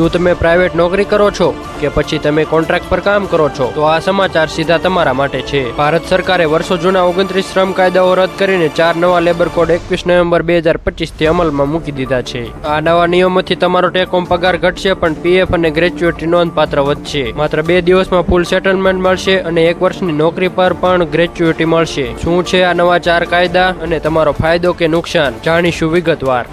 શું તમે પ્રાઇવેટ નોકરી કરો છો કે પછી તમે કોન્ટ્રાક્ટ પર કામ કરો છો? તો આ સમાચાર સીધા તમારા માટે છે. ભારત સરકારે વર્ષો જૂના ઓગણત્રીસ શ્રમ કાયદાઓ રદ કરીને ચાર નવા લેબર કોડ એકવીસ નવેમ્બર બે હજાર પચીસથી અમલમાં મૂકી દીધા છે. આ નવા નિયમોથી તમારો ટેક હોમ પગાર ઘટશે, પણ પીએફ અને ગ્રેજ્યુએટી નોંધપાત્ર વધશે. માત્ર બે દિવસમાં ફૂલ સેટલમેન્ટ મળશે અને એક વર્ષની નોકરી પર પણ ગ્રેજ્યુએટી મળશે. શું છે આ નવા ચાર કાયદા? અને તમારો ફાયદો કે નુકસાન? જાણીશું વિગતવાર.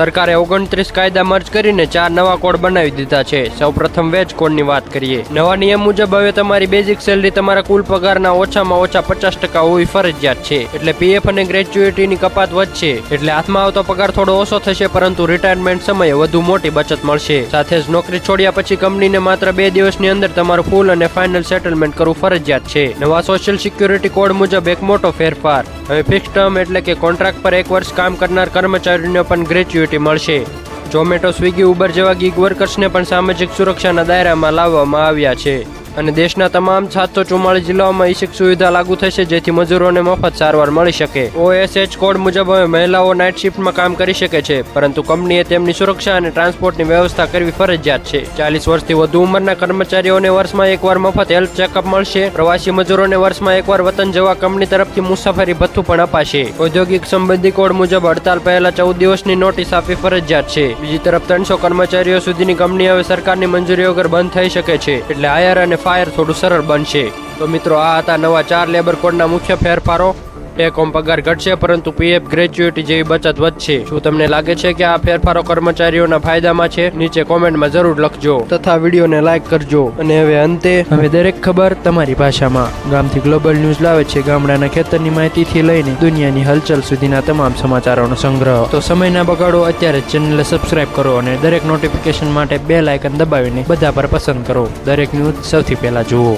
સરકારે ઓગણત્રીસ કાયદા મર્જ કરીને ચાર નવા કોડ બનાવી દીધા છે. સૌપ્રથમ વેજ કોડની વાત કરીએ. નવા નિયમ મુજબ હવે તમારી બેઝિક સેલરી તમારા કુલ પગારના ઓછામાં ઓછા પચાસ ટકા હોવી ફરજિયાત છે. એટલે પીએફ અને ગ્રેજ્યુએટીની કપાત વધશે. એટલે હાથમાં આવતો પગાર થોડો ઓછો થશે, પરંતુ રિટાયરમેન્ટ સમયે વધુ મોટી બચત મળશે. સાથે જ નોકરી છોડ્યા પછી કંપનીને માત્ર બે દિવસની અંદર તમારું ફૂલ અને ફાઇનલ સેટલમેન્ટ કરવું ફરજિયાત છે. નવા સોશિયલ સિક્યુરિટી કોડ મુજબ એક મોટો ફેરફાર. હવે ફિક્સ ટર્મ એટલે કે કોન્ટ્રાક્ટ પર એક વર્ષ કામ કરનાર કર્મચારીઓને પણ ગ્રેચ્યુટી મળશે. ઝોમેટો સ્વિગી ઉબર જેવા ગીગ વર્કર્સને પણ સામાજિક સુરક્ષાના દાયરામાં લાવવામાં આવ્યા છે. અને દેશના તમામ સાતસો ચુમ્માળીસ જિલ્લાઓમાં ઈ સુવિધા લાગુ થશે, જેથી મજૂરોને મફત સારવાર મળી શકે. ઓએસએચ કોડ મુજબ હવે મહિલાઓ નાઇટ શિફ્ટમાં કામ કરી શકે છે, પરંતુ કંપનીએ તેમની સુરક્ષા અને ટ્રાન્સપોર્ટની વ્યવસ્થા કરવી ફરજિયાત છે. ચાલીસ વર્ષથી વધુ ઉંમરના કર્મચારીઓને વર્ષમાં એકવાર મફત હેલ્થ ચેકઅપ મળશે. પ્રવાસી મજૂરોને વર્ષમાં એકવાર વતન જવા કંપની તરફથી મુસાફરી ભથ્થું પણ અપાશે. ઔદ્યોગિક સંબંધી કોડ મુજબ હડતાલ પહેલા ચૌદ દિવસની નોટિસ આપવી ફરજિયાત છે. બીજી તરફ ત્રણસો કર્મચારીઓ સુધીની કંપની હવે સરકારની મંજૂરી વગર બંધ થઈ શકે છે. એટલે હાયર અને ફાયર થોડું સરળ બનશે. તો મિત્રો આ હતા નવા ચાર લેબર કોડના મુખ્ય ફેરફારો. ટેક હોમ પગાર ઘટશે, પરંતુ પીએફ ગ્રેજ્યુએટી જેવી બચત વધશે. શું તમને લાગે છે કે આ ફેરફારો કર્મચારીઓના ફાયદામાં છે? નીચે કોમેન્ટમાં જરૂર લખજો. તથા વિડીયોને લાઈક કરજો. અને હવે અંતે, હવે દરેક ખબર તમારી ભાષામાં. ગામથી ગ્લોબલ ન્યૂઝ લાવે છે ગામડાના ખેતરની માહિતીથી લઈને દુનિયાની હલચલ સુધીના તમામ સમાચારોનો સંગ્રહ. તો સમય ના બગાડો, અત્યારે ચેનલને સબસ્ક્રાઇબ કરો અને દરેક નોટિફિકેશન માટે બે લાયકન દબાવીને બધા પર પસંદ કરો. દરેક ન્યૂઝ સૌથી પહેલા જુઓ.